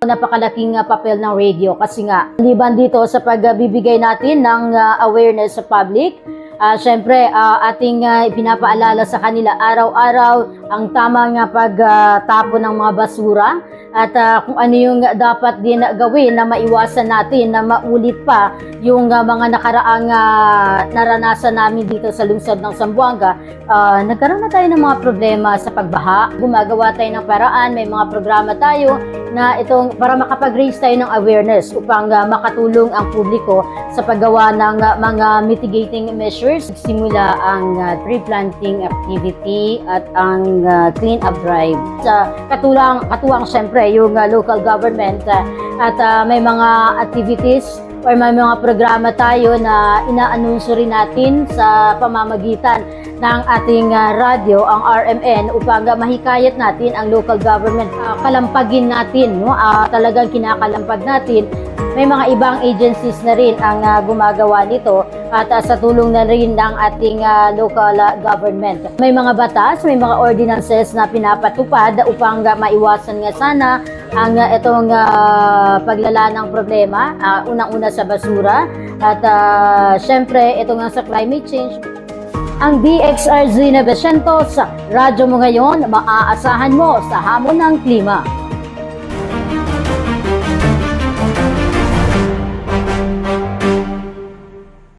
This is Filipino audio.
napakalaking uh, papel ng radio kasi nga liban dito sa pagbibigay natin ng uh, awareness sa public Ah, syempre, ah, ating ah, ipinapaalala sa kanila araw-araw ang tamang uh, pagtapo ng mga basura at ah, kung ano yung dapat din gawin na maiwasan natin na maulit pa yung ah, mga nakaraang ah, naranasan namin dito sa lungsod ng Zamboanga. Ah, nagkaroon na tayo ng mga problema sa pagbaha. Gumagawa tayo ng paraan, may mga programa tayo na itong para makapag-raise tayo ng awareness upang ah, makatulong ang publiko sa paggawa ng ah, mga mitigating measures. Simula ang ah, tree planting activity at ang ah, clean up drive. Sa katulang katuwang syempre yung ah, local government ah, at ah, may mga activities or may mga programa tayo na inaanunsyo rin natin sa pamamagitan ng ating ah, radyo, ang RMN, upang ah, mahikayat natin ang local government. Ah, kalampagin natin, no? Ah, talagang kinakalampag natin. May mga ibang agencies na rin ang ah, gumagawa nito at ah, sa tulong na rin ng ating ah, local ah, government. May mga batas, may mga ordinances na pinapatupad upang ah, maiwasan nga sana ang ah, itong ah, paglala ng problema, ah, unang-una sa basura at ah, syempre ito nga sa climate change. Ang DXRZ 900 sa radyo mo ngayon, maaasahan mo sa hamon ng klima.